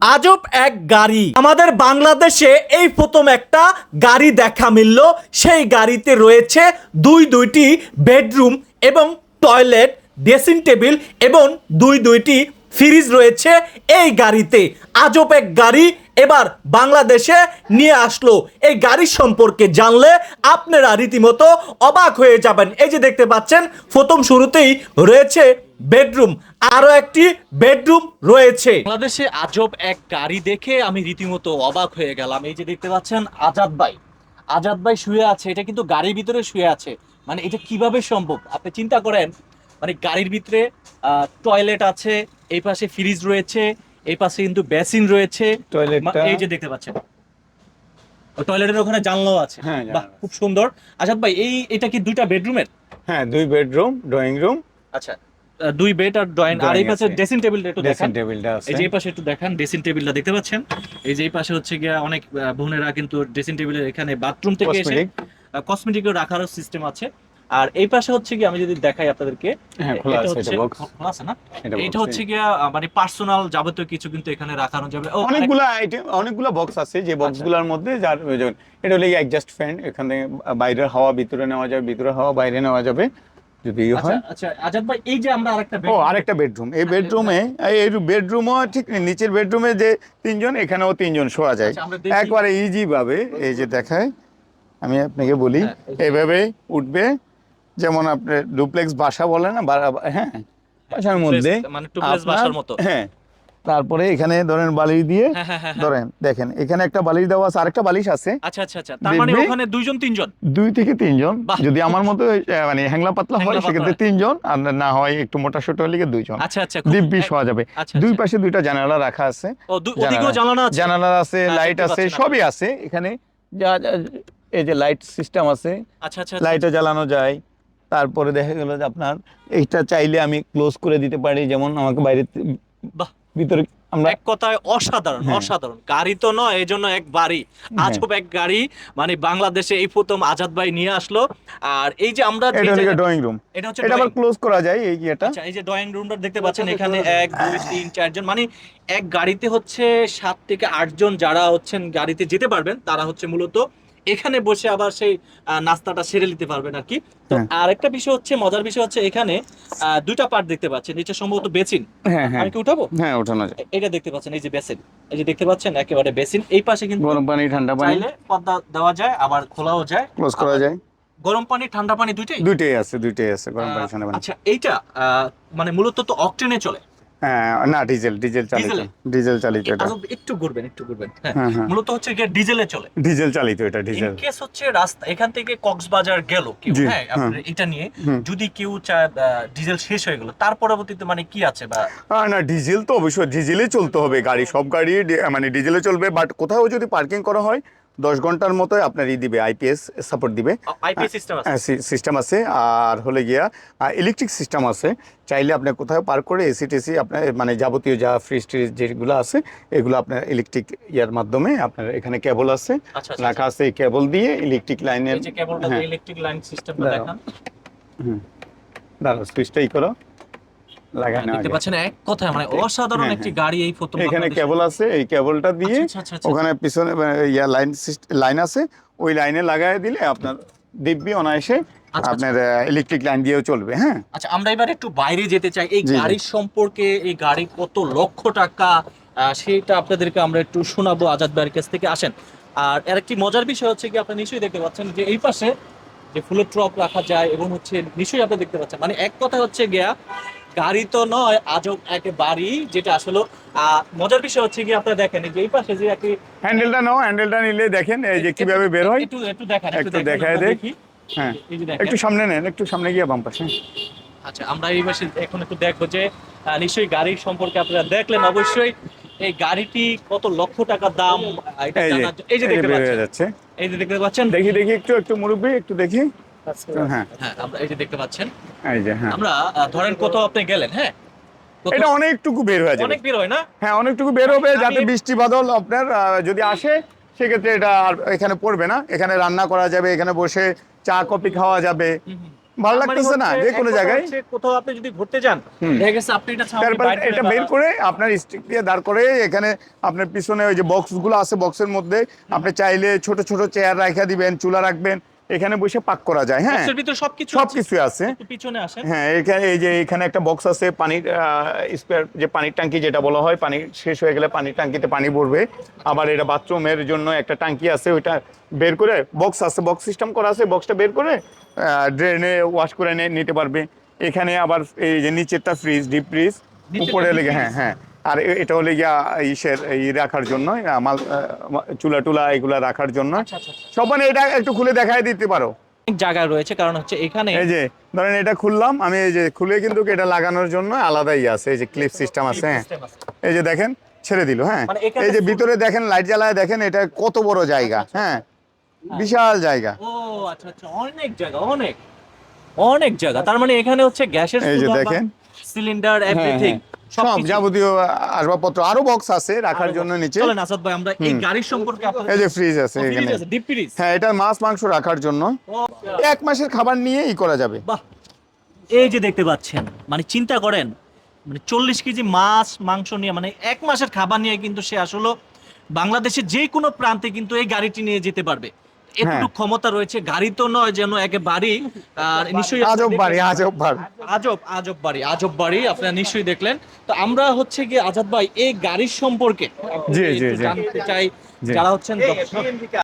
আজব এক গাড়ি। আমাদের বাংলাদেশে এই প্রথম একটা গাড়ি দেখা মিলল। সেই গাড়িতে রয়েছে দুই দুইটি বেডরুম এবং টয়লেট, ড্রেসিং টেবিল এবং দুই দুইটি ফ্রিজ রয়েছে এই গাড়িতে। আজব এক গাড়ি এবার বাংলাদেশে নিয়ে আসলো। এই গাড়ি সম্পর্কে জানলে আপনারা রীতিমতো অবাক হয়ে যাবেন। এই যে দেখতে পাচ্ছেন, প্রথম শুরুতেই রয়েছে বেডরুম। আরও একটি বেডরুম রয়েছে। বাংলাদেশে আজব এক গাড়ি দেখে আমি রীতিমতো অবাক হয়ে গেলাম। এই যে দেখতে পাচ্ছেন, আজাদ ভাই। আজাদ ভাই শুয়ে আছে। এটা কিন্তু গাড়ির ভিতরে শুয়ে আছে। মানে এটা কীভাবে সম্ভব? আপনি চিন্তা করেন মানে গাড়ির ভিতরে টয়লেট আছে এই পাশে ফ্রিজ রয়েছে এই পাশে কিন্তু বেসিন রয়েছে। এই যে দেখতে পাচ্ছেন। টয়লেটের ওখানে জানলাও আছে। হ্যাঁ, বাহ খুব সুন্দর। আজাদ ভাই এই এটা কি দুইটা বেডরুমের হ্যাঁ দুই বেডরুম ড্রয়িং রুম আচ্ছা দুই বেড আর ড্রয়িং আর এই পাশে ড্রেসিং টেবিলটা একটু ড্রেসিং টেবিলটা আছে এই যে এই পাশে একটু দেখান ড্রেসিং টেবিলটা দেখতে পাচ্ছেন। এই যে এই পাশে হচ্ছে গিয়া অনেক বোনেরা কিন্তু ড্রেসিং টেবিলের এখানে বাথরুম থেকে এসে। কসমেটিকও রাখারও সিস্টেম আছে। আর এই পাশে হচ্ছে কি আমি যদি দেখাই আপনাদেরকে হ্যাঁ এটা হচ্ছে আহ, মানে পার্সোনাল যাবতীয় কিছু কিন্তু এখানে রাখানো যাবে। অনেকগুলো আইটেম অনেকগুলা বক্স আছে যে বক্সগুলোর মধ্যে যার এটা হলো অ্যাডজাস্ট ফ্যান এখানে বাইরের হাওয়া ভিতরে নেওয়া যাবে ভিতরে হাওয়া বাইরে নেওয়া যাবে যদি ইয়ে আচ্ছা হয় আচ্ছা আজাদ ভাই এই যে আমরা আরেকটা ও আরেকটা বেডরুম এই বেডরুমে এই বেডরুমও ঠিক নিচের বেডরুমে যে তিনজন এখানেও তিনজন শোয়া যায়। আচ্ছা, একবারে ইজি ভাবে এই যে দেখায় আমি আপনাকে বলি হ্যাঁ, এইভাবে উঠবে যেমন আপনি ডুপ্লেক্স বাসা বলে না হ্যাঁ বাসার মধ্যে মানে হ্যাঁ তারপরে এখানে ধরেন বালিশ দিয়ে হ্যাঁ হ্যাঁ হ্যাঁ। ধরেন দেখেন এখানে একটা বালিশ দেওয়া আছে আরেকটা বালিশ আছে। আচ্ছা আচ্ছা আচ্ছা তার মানে ওখানে দুইজন তিনজন? দুই থেকে তিনজন। যদি আমার মতো মানে হ্যাংলা পাতলা হয় সেক্ষেত্রে তিনজন আর না হয় একটু মোটা সোটা হলে দুইজন। আচ্ছা আচ্ছা দিব্যি শোয়া যাবে। আচ্ছা, দুই আচ্ছা। পাশে দুইটা জানালা রাখা আছে। জানালা। আছে? লাইট আছে সবই আছে। এখানে যা এই যে লাইট সিস্টেম আছে আচ্ছা। লাইটও জ্বালানো যায়। তারপরে দেখা গেল যে আপনার এইটা চাইলে আমি ক্লোজ করে দিতে পারি। যেমন আমাকে বাইরে বাহ। ভিতরে আমরা এক কথায় অসাধারণ হ্যাঁ। অসাধারণ। গাড়ি তো নয় এই জন্য এক বাড়ি। আজব এক গাড়ি মানে বাংলাদেশে এই প্রথম আজাদ ভাই নিয়ে আসলো। আর এই যে আমরা এটা জায়গা- ড্রয়িং রুম এটা হচ্ছে এটা আবার ক্লোজ করা যায় এই ইয়েটা। আচ্ছা এই যে ড্রয়িং রুমটা দেখতে পাচ্ছেন এখানে এক দুই তিন চারজন। মানে এক গাড়িতে হচ্ছে সাত থেকে আটজন যারা হচ্ছেন গাড়িতে যেতে পারবেন তারা হচ্ছে মূলত এখানে বসে আবার সেই নাস্তাটা সেরে নিতে পারবেন আর কি। তো হ্যাঁ। আরেকটা বিষয় হচ্ছে মজার বিষয় হচ্ছে এখানে দুইটা পার্ট দেখতে পাচ্ছেন। এটা সম্ভবত বেসিন। হ্যাঁ হ্যাঁ। আমি কি উঠাবো? হ্যাঁ ওঠানো যায়। এটা দেখতে পাচ্ছেন এই যে বেসিন। এই যে দেখতে পাচ্ছেন একেবারে বেসিন। এই পাশে কিন্তু গরম পানি ঠান্ডা পানি। চাইলে পর্দা দেওয়া যায় আবার খোলাও যায়। ক্লোজ করা যায়। গরম পানি ঠান্ডা পানি দুইটাই? দুইটাই আছে দুইটাই আছে গরম পানি ঠান্ডা পানি। আচ্ছা এইটা আহ, মানে মূলত তো অকটেনে চলে। না ডিজেল ডিজেল চালিত ডিজেল চালিত এটা। একটু ঘুরবেন একটু ঘুরবেন। হ্যাঁ হ্যাঁ হ্যাঁ। মূলত হচ্ছে গিয়ে ডিজেলে চলে। ডিজেল চালিত এটা ডিজেল। কেস হচ্ছে রাস্তা এখান থেকে কক্সবাজার গেল কেউ হ্যাঁ হ্যাঁ। এটা নিয়ে যদি কেউ চায় ডিজেল শেষ হয়ে গেল তার পরবর্তীতে মানে কি আছে বা? না ডিজেল তো অবশ্যই ডিজেলে চলতে হবে গাড়ি সব গাড়ি মানে ডিজেলে চলবে বাট কোথাও যদি পার্কিং করা হয় দশ ঘণ্টার মতো আপনার ই দিবে আইপিএস সাপোর্ট দিবে। সিস্টেম আছে। সিস্টেম আছে। আর হলে গিয়া ইলেকট্রিক সিস্টেম আছে। চাইলে আপনি কোথাও পার্ক করে এসি টেসি আপনার মানে যাবতীয় যা ফ্রিজ ট্রিজ যেগুলো আছে এগুলো আপনার ইলেকট্রিক ইয়ার মাধ্যমে আপনার এখানে কেবল আছে। আচ্ছা আচ্ছা, রাখা আছে এই কেবল দিয়ে ইলেকট্রিক লাইনের হ্যাঁ। ইলেকট্রিক লাইন সিস্টেমটা দাঁড়াও। দেখান। দাঁড়াও সুইচটা ই করো। দেখতে পাচ্ছেন এক কথায় মানে অসাধারণ হ্যাঁ, একটি হ্যাঁ। গাড়ি এই প্রথম এখানে কেবল আছে এই কেবলটা দিয়ে আচ্ছা, আচ্ছা, আচ্ছা, ওখানে পিছনে ইয়া লাইন লাইন আছে ওই লাইনে লাগাই দিলে আপনার দিব্যি অনায়াসে আচ্ছা। আপনার ইলেকট্রিক লাইন দিয়েও চলবে হ্যাঁ? আচ্ছা আমরা এবার একটু বাইরে যেতে চাই। এই। গাড়ির সম্পর্কে এই গাড়ি কত লক্ষ টাকা সেটা আপনাদেরকে আমরা একটু শোনাবো আজাদ ভাইয়ের কাছ থেকে। আসেন আর এর একটি মজার বিষয় হচ্ছে কি আপনি নিশ্চয়ই দেখতে পাচ্ছেন যে এই পাশে যে ফুলের ট্রপ রাখা যায় এবং হচ্ছে নিশ্চয়ই আপনি দেখতে পাচ্ছেন। মানে এক কথা হচ্ছে গিয়া গাড়ি তো নয় আজব এক বাড়ি যেটা আসলে মজার বিষয় হচ্ছে কি আপনারা দেখেন এই যে এই পাশে যে একটি হ্যান্ডেলটা নাও হ্যান্ডেলটা নিলে দেখেন এই যে কীভাবে বের হয়। একটু একটু দেখান একটু দেখায় দেখি। হ্যাঁ একটু সামনে নেন একটু সামনে গিয়ে বাম পাশে। আচ্ছা আমরা এই পাশে এখন একটু দেখব যে নিশ্চয়ই গাড়ির সম্পর্কে আপনারা দেখলেন অবশ্যই এই গাড়িটি কত লক্ষ টাকা দাম এটা এই যে জানার জন্য- এই যে দেখতে পাচ্ছেন। এই যে দেখতে পাচ্ছেন। দেখি দেখি একটু একটু মুরব্বী একটু দেখি। হ্যাঁ। হ্যাঁ আমরা এই যে দেখতে পাচ্ছেন। এই যে হ্যাঁ। আমরা ধরেন কোথাও আপনি গেলেন হ্যাঁ? এটা অনেকটুকু বের হয়ে যাবে। অনেক বের হয় না? হ্যাঁ অনেকটুকু বের হবে যাতে বৃষ্টি বাদল আপনার যদি আসে সেক্ষেত্রে এটা আর এখানে পড়বে না। এখানে রান্না করা যাবে এখানে বসে চা কফি খাওয়া যাবে। ভালো মানে লাগতেছে না যে কোনো জায়গায়। কোথাও আপনি যদি ঘুরতে যান হুম। দেখা গেছে আপনি এটা ছাউনি তারপর বাইরে এটা বের করে আপনার স্টিক দিয়ে দাঁড় করে এখানে আপনার পিছনে ওই যে বক্সগুলো আছে বক্সের মধ্যে আপনি চাইলে ছোট ছোট চেয়ার রাখা দিবেন চুলা রাখবেন। এখানে বসে পাক করা যায় হ্যাঁ। সবকিছু আছে। পিছনে হ্যাঁ এখানে এই যে এখানে একটা বক্স আছে পানির স্পেয়ার যে পানির ট্যাঙ্কি যেটা বলা হয় পানি শেষ হয়ে গেলে পানির ট্যাঙ্কিতে পানি ভরবে। আবার এটা বাথরুমের জন্য একটা ট্যাঙ্কি আছে ওইটা বের করে বক্স আছে বক্স সিস্টেম করা আছে বক্সটা বের করে ড্রেনে ওয়াশ করে নিতে পারবে। এখানে আবার এই যে নিচেরটা ফ্রিজ ডিপ ফ্রিজ উপরে লেগে হ্যাঁ হ্যাঁ। আর এটা হলে গিয়া ইসের ই রাখার জন্য মাল চুলা টুলা এগুলা রাখার জন্য। আচ্ছা আচ্ছা আচ্ছা। সব মানে এটা একটু খুলে দেখাই দিতে পারো। জায়গা রয়েছে কারণ হচ্ছে এখানে এই যে ধরেন এটা খুললাম আমি এই যে খুলে কিন্তু এটা লাগানোর জন্য আলাদাই আছে এই যে ক্লিপ সিস্টেম আছে হ্যাঁ। এই যে দেখেন ছেড়ে দিল হ্যাঁ। মানে এই যে ভিতরে দেখেন লাইট জ্বালায় দেখেন এটা কত বড় জায়গা হ্যাঁ। বিশাল জায়গা। ও আচ্ছা আচ্ছা অনেক জায়গা অনেক। অনেক জায়গা তার মানে এখানে হচ্ছে গ্যাসের এই যে দেখেন। সিলিন্ডার এভরিথিং সব যাবতীয় আসবাবপত্র আরও বক্স আছে রাখার জন্য নিচে। চলেন আসাদ ভাই আমরা এই গাড়ির সম্পর্কে আপনাদের এই যে ফ্রিজ আছে এখানে। ডিপ ফ্রিজ হ্যাঁ এটা মাছ মাংস রাখার জন্য। এক মাসের খাবার নিয়ে করা যাবে। বাহ। এই যে দেখতে পাচ্ছেন মানে চিন্তা করেন মানে চল্লিশ কেজি মাছ মাংস নিয়ে মানে এক মাসের খাবার নিয়ে কিন্তু সে আসলে বাংলাদেশের যে কোনো প্রান্তে কিন্তু এই গাড়িটি নিয়ে যেতে পারবে। এতটুকু হ্যাঁ। ক্ষমতা রয়েছে গাড়ি তো নয় যেন একেবারেই আর নিশ্চয়ই আজব বাড়ি আজব বাড়ি। আজব আজব বাড়ি আজব বাড়ি আপনারা নিশ্চয়ই দেখলেন। তো আমরা হচ্ছে কি আজাদ ভাই এই গাড়ির সম্পর্কে জি, জি, জি। জানতে চাই যারা হচ্ছেন দর্শক।